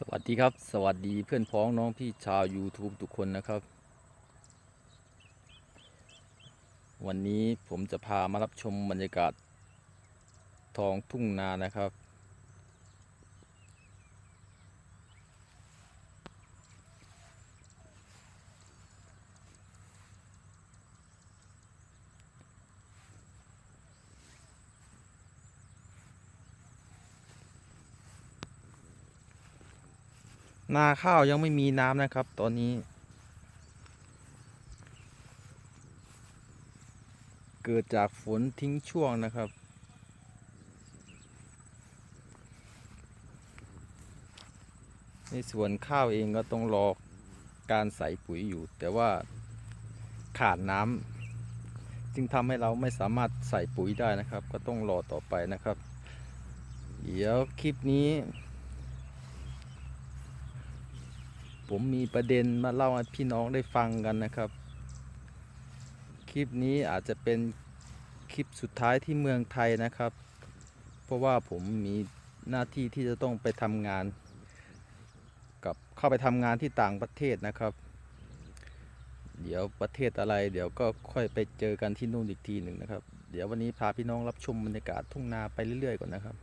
สวัสดีครับ สวัสดีเพื่อนพ้องน้องพี่ชาว YouTube ทุกคนนะครับ วันนี้ผมจะพามารับชมบรรยากาศท้องทุ่งนานะครับ นาข้าวยังไม่มีน้ำนะครับ ตอนนี้ เกิดจากฝนทิ้งช่วงนะครับ ในส่วนข้าวเองก็ต้องรอการใส่ปุ๋ยอยู่ แต่ว่าขาดน้ำจึงทำให้เราไม่สามารถใส่ปุ๋ยได้นะครับ ก็ต้องรอต่อไปนะครับ เดี๋ยวคลิปนี้ ผมมีประเด็นมาเล่าให้พี่น้องได้ฟังกันนะครับ คลิปนี้อาจจะเป็นคลิปสุดท้ายที่เมืองไทยนะครับ เพราะว่าผมมีหน้าที่ที่จะต้องไปทำงาน กับเข้าไปทำงานที่ต่างประเทศนะครับ เดี๋ยวประเทศอะไร เดี๋ยวก็ค่อยไปเจอกันที่นู่นอีกทีหนึ่งนะครับ เดี๋ยววันนี้พาพี่น้องรับชมบรรยากาศทุ่งนาไปเรื่อยๆก่อนนะครับ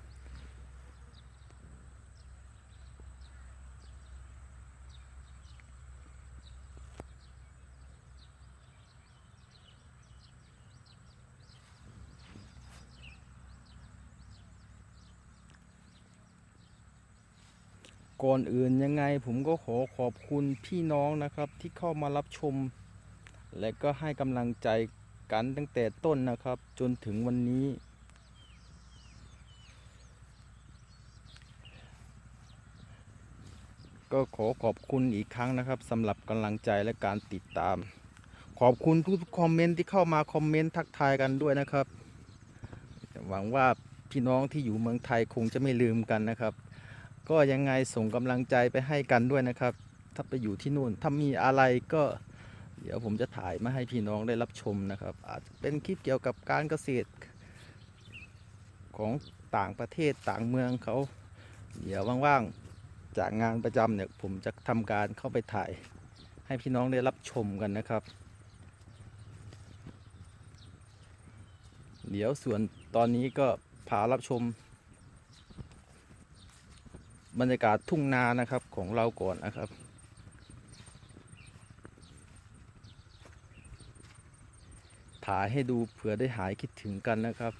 ก่อนอื่นยังไงผมก็ขอขอบคุณพี่น้องนะครับที่เข้ามารับชม และก็ให้กำลังใจกันตั้งแต่ต้นนะครับ จนถึงวันนี้ ก็ขอขอบคุณอีกครั้งนะครับสำหรับกำลังใจและการติดตาม ขอบคุณทุกคอมเมนต์ที่เข้ามาคอมเมนต์ทักทายกันด้วยนะครับ หวังว่าพี่น้องที่อยู่เมืองไทยคงจะไม่ลืมกันนะครับ ก็ยังไงส่งกำลังใจไปให้กันด้วยนะครับ ถ้าไปอยู่ที่นู่น ถ้ามีอะไรก็ เดี๋ยวผมจะถ่ายมาให้พี่น้องได้รับชมนะครับ อาจจะเป็นคลิปเกี่ยวกับการเกษตร ของต่างประเทศต่างเมืองเขา เดี๋ยวว่างๆ จากงานประจำเนี่ยผมจะทำการเข้าไปถ่าย ให้พี่น้องได้รับชมกันนะครับ เดี๋ยวส่วนตอนนี้ก็พารับชม บรรยากาศทุ่งนานะครับของเราก่อนนะครับ ถ่ายให้ดูเผื่อได้หายคิดถึงกันนะครับ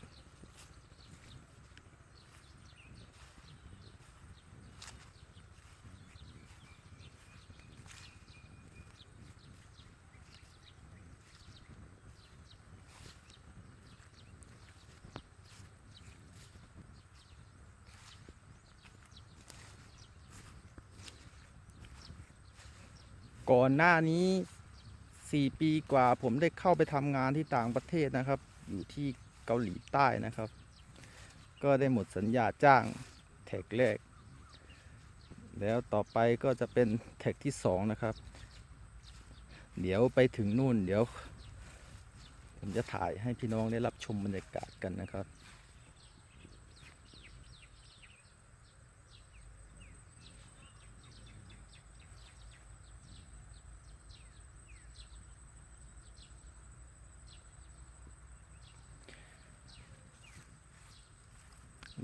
ก่อนหน้านี้ 4 ปีกว่าผมได้เข้าไปทำงานที่ต่างประเทศนะครับ อยู่ที่เกาหลีใต้นะครับ ก็ได้หมดสัญญาจ้างแท็กแรก แล้วต่อไปก็จะเป็นแท็กที่ 2 นะครับ เดี๋ยวไปถึงนู่นเดี๋ยว ผมจะถ่ายให้พี่น้องได้รับชมบรรยากาศกันนะครับ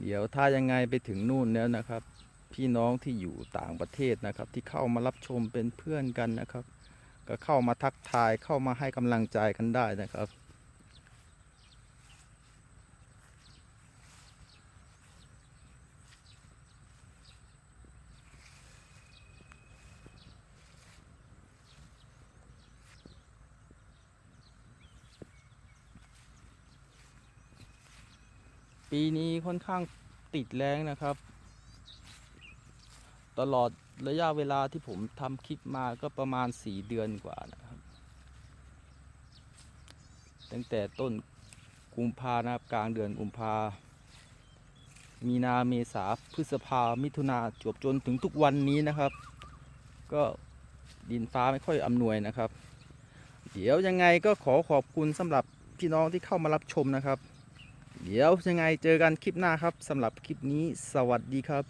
เดี๋ยวถ้ายังไงไปถึงนู่นแล้วนะครับ พี่น้องที่อยู่ต่างประเทศนะครับ ที่เข้ามารับชมเป็นเพื่อนกันนะครับ ก็เข้ามาทักทายเข้ามาให้กำลังใจกันได้นะครับ ปีนี้ค่อนข้างติดแรงนะครับ ตลอดระยะเวลาที่ผมทำคลิปมาก็ประมาณ 4 เดือนกว่านะครับ ตั้งแต่ต้นกุมภานะครับกลางเดือนกุมภามีนาเมษาพฤษภามิถุนาจวบจนถึงทุกวันนี้นะครับ ก็ดินฟ้าไม่ค่อยอำนวยนะครับ เดี๋ยวยังไงก็ขอขอบคุณสำหรับพี่น้องที่เข้ามารับชมนะครับ เดี๋ยวยังไงเจอกันคลิปหน้าครับสำหรับคลิปนี้สวัสดีครับ